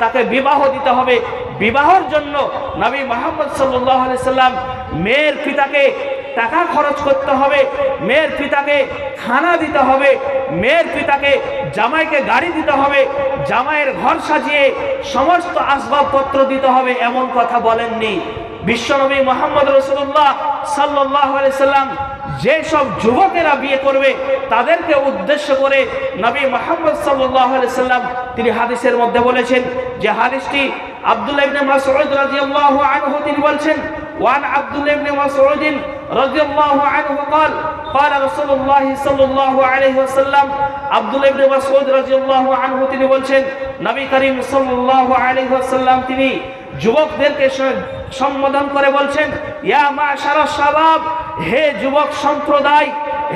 তাকে বিবাহ দিতে হবে। বিবাহর জন্য নবী মোহাম্মদ সাল্লাহ সাল্লাম মেয়ের পিতাকে টাকা খরচ করতে হবে, মেয়ের পিতাকে খানা দিতে হবে, মেয়ের পিতাকে জামাইকে গাড়ি দিতে হবে, জামাইয়ের ঘর সাজিয়ে সমস্ত আসবাবপত্র দিতে হবে এমন কথা বলেননি। বিশ্বনবী মোহাম্মদ রসুল্লাহ সাল্লাহ সাল্লাম যেসব যুবকেরা বিয়ে করবে তাদেরকে উদ্দেশ্য করে নবী মোহাম্মদ সাল্লাহ সাল্লাম তিনি হাদিসের মধ্যে বলেছেন যে হাদিসটি আব্দুল্লাহ ইবনে মাসউদ রাদিয়াল্লাহু আনহু তিনি বলছেন ওয়ান আব্দুল্লাহ ইবনে মাসউদ রাদিয়াল্লাহু আনহু قال قال رسول الله صلى الله عليه وسلم আব্দুল্লাহ ইবনে মাসউদ রাদিয়াল্লাহু আনহু তিনি বলছেন নবী করিম সাল্লাল্লাহু আলাইহি ওয়াসাল্লাম তিনি যুবকদেরকে স- সম্বোধন করে বলছেন ইয়া মাশারা শাবাব হে যুবক সম্প্রদায়,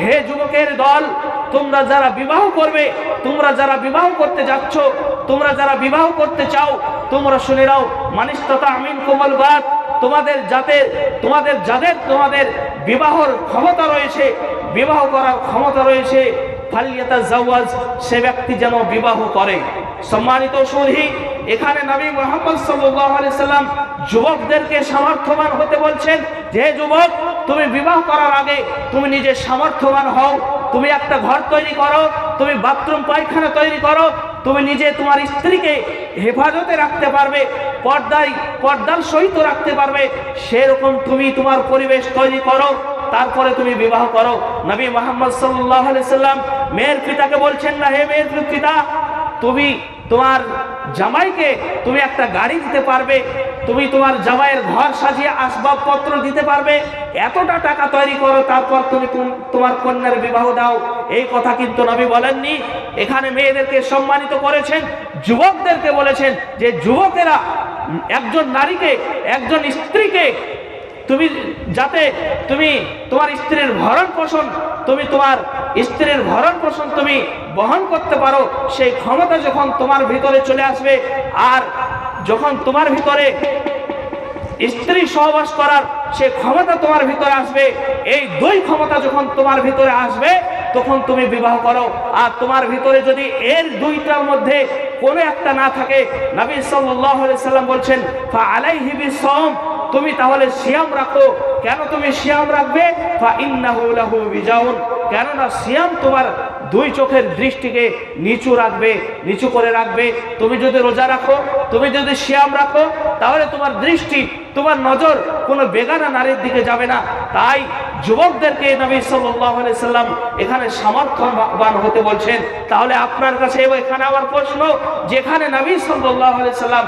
হে যুবকের দল, তোমরা যারা বিবাহ করবে, তোমরা যারা বিবাহ করতে যাচ্ছ, তোমরা যারা বিবাহ করতে চাও, তোমরা শুনে নাও মানিস্ততা আমিন কোমল বাদ তোমাদের যাতে, তোমাদের যাদের, তোমাদের বিবাহর ক্ষমতা রয়েছে, বিবাহ করার ক্ষমতা রয়েছে, ফালিয়াতা জাওয়াজ, সে ব্যক্তি যেন বিবাহ করে। সম্মানিত সুধী এখানে নবী মোহাম্মদ সাল্লাম যুবকদেরকে সামর্থ্যবান হতে বলছেন, যে যুবক তুমি বিবাহ করার আগে তুমি নিজে সামর্থ্যবান হও। তুমি একটা ঘর তৈরি করো, তুমি বাথরুম, পায়খানা তৈরি করো। তুমি নিজে তোমার স্ত্রীকে হেফাজতে রাখতে পারবে, পর্দায়, পর্দার সহিত রাখতে পারবে। সেরকম তুমি তোমার পরিবেশ তৈরি করো, তারপরে তুমি বিবাহ করো। নবী মোহাম্মদ সাল্লাহ সাল্লাম মেয়ের পিতাকে বলছেন না, হে মেয়ের পিতা, তুমি তোমার জামাইকে তুমি একটা গাড়ি দিতে পারবে, তুমি তোমার জামাইয়ের ঘর সাজিয়ে আসবাবপত্র দিতে পারবে, এতটা টাকা তৈরি করো, তারপর তুমি তুম- তোমার কন্যার বিবাহ দাও। এই কথা কিন্তু নবী বলেননি। এখানে মেয়েদেরকে সম্মানিত করেছেন, যুবকদেরকে বলেছেন যে যুবকেরা একজন নারীকে, একজন স্ত্রীকে তুমি যাতে তুমি তোমার স্ত্রীর ভরণ পোষণ তুমি তোমার স্ত্রীর ভরণ পোষণ তুমি বহন করতে পারো, সেই ক্ষমতা যখন তোমার ভিতরে চলে আসবে, আর যখন তোমার ভিতরে স্ত্রী সহবাস করার সে ক্ষমতা তোমার ভিতরে আসবে, এই দুই ক্ষমতা যখন তোমার ভিতরে আসবে, তখন তুমি বিবাহ করো। আর তোমার ভিতরে যদি এর দুইটার মধ্যে কোনো একটা না থাকে, নবী সাল্লাম বলছেন তুমি তাহলে সিয়াম রাখো। কেন তুমি সিয়াম রাখবে? কেননা সিয়াম তোমার দুই চোখের দৃষ্টিকে নিচু রাখবে, নিচু করে রাখবে। তুমি যদি রোজা রাখো, তুমি যদি সিয়াম রাখো, তাহলে তোমার দৃষ্টি, তোমার নজর কোনো বেগানা নারীর দিকে যাবে না। তাই যুবকদেরকে নবী সাল্লাম এখানে সামর্থ্যবান হতে বলছেন। তাহলে আপনার কাছে এখানে আমার প্রশ্ন, যেখানে নবী সাল্লাম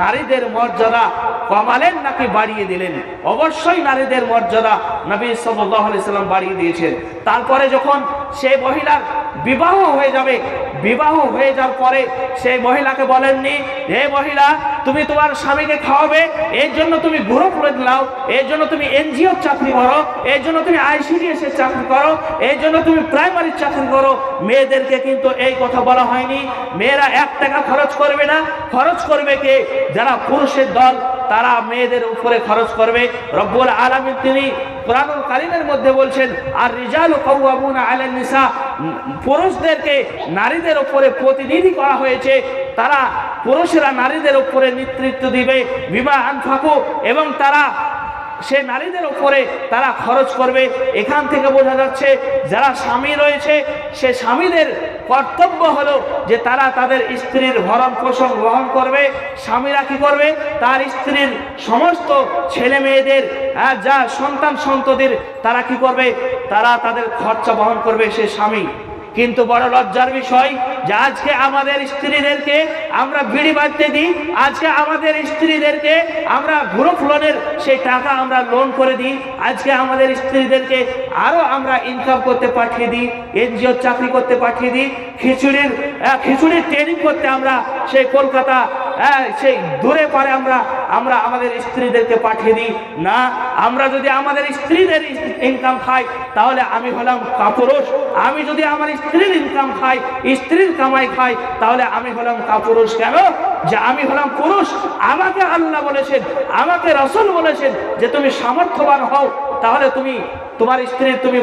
নারীদের মর্যাদা কমালেন নাকি বাড়িয়ে দিলেন? অবশ্যই নারীদের মর্যাদা নবী সাল্লাম বাড়িয়ে দিয়েছেন। তারপরে যখন সেই মহিলার বিবাহ হয়ে যাবে। বিবাহ হয়ে যাওয়ার পরে সেই মহিলাকে বলেননি, হে মহিলা, তুমি তোমার স্বামীকে খাওয়াবে, এর জন্য তুমি গ্রুপ লাও এর জন্য তুমি এনজিও চাকরি করো, এর জন্য তুমি আইসিডিএস এর চাকরি করো, এর জন্য তুমি প্রাইমারির চাকরি করো। মেয়েদেরকে কিন্তু এই কথা বলা হয়নি। মেয়েরা এক টাকা খরচ করবে না। খরচ করবে কে? যারা পুরুষের দল, তারা মেয়েদের উপরে খরচ করবে। রব্বুল আলমী তিনি কোরআনুল কারিমের মধ্যে বলছেন, আর রিজাল কৌয়াবুনা আলেন নিসা। পুরুষদেরকে নারীদের ওপরে প্রতিনিধি করা হয়েছে। তারা পুরুষেরা নারীদের ওপরে নেতৃত্ব দিবে, বিবাহ থাকু এবং তারা সে নারীদের ওপরে তারা খরচ করবে। এখান থেকে বোঝা যাচ্ছে, যারা স্বামী রয়েছে, সে স্বামীদের কর্তব্য হলো যে তারা তাদের স্ত্রীর ভরণ পোষণ গ্রহণ করবে স্বামীরা কি করবে? তার স্ত্রীর সমস্ত ছেলে মেয়েদের আহ, যা সন্তান সন্তদের তারা কি করবে? তারা তাদের খরচা বহন করবে সে স্বামী। কিন্তু বড় লজ্জার বিষয় যে আজকে আমাদের স্ত্রীদেরকে আমরা বিড়ি বাঁধতে দিই, আজকে আমাদের স্ত্রীদেরকে আমরা গ্রুপ লোনের সেই টাকা আমরা লোন করে দিই, আজকে আমাদের স্ত্রীদেরকে আরও আমরা ইনকাম করতে পাঠিয়ে দিই এনজিও চাকরি করতে পাঠিয়ে দিই, খিচুড়ির খিচুড়ির ট্রেনিং করতে আমরা সেই কলকাতা সেই দূরে পারে আমরা আমরা আমাদের স্ত্রীদেরকে পাঠিয়ে দিই। না, আমরা যদি আমাদের স্ত্রীদের ইনকাম খাই, তাহলে আমি হলাম কাপুরুষ। আমি যদি আমার স্ত্রীর ইনকাম খাই, স্ত্রীর কামাই খাই, তাহলে আমি হলাম কাপুরুষ। কেন? যে আমি হলাম পুরুষ। আমাকে আল্লাহ বলেছেন, আমাকে রসুল বলেছেন যে তুমি সামর্থ্যবান হও, তাহলে তুমি, তোমার স্ত্রীর তুমি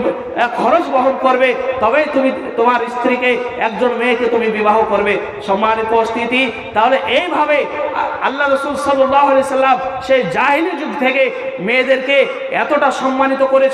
খরচ বহন করবে, তবেই তুমি, তোমার স্ত্রীকে, একজন মেয়েকে তুমি বিবাহ করবে। সম্মানিত উপস্থিতি। তাহলে এইভাবে আল্লাহ রসুল সাল্লাহ সাল্লাম সেই জাহিলি যুগ থেকে মেয়েদেরকে এতটা সম্মানিত করেছে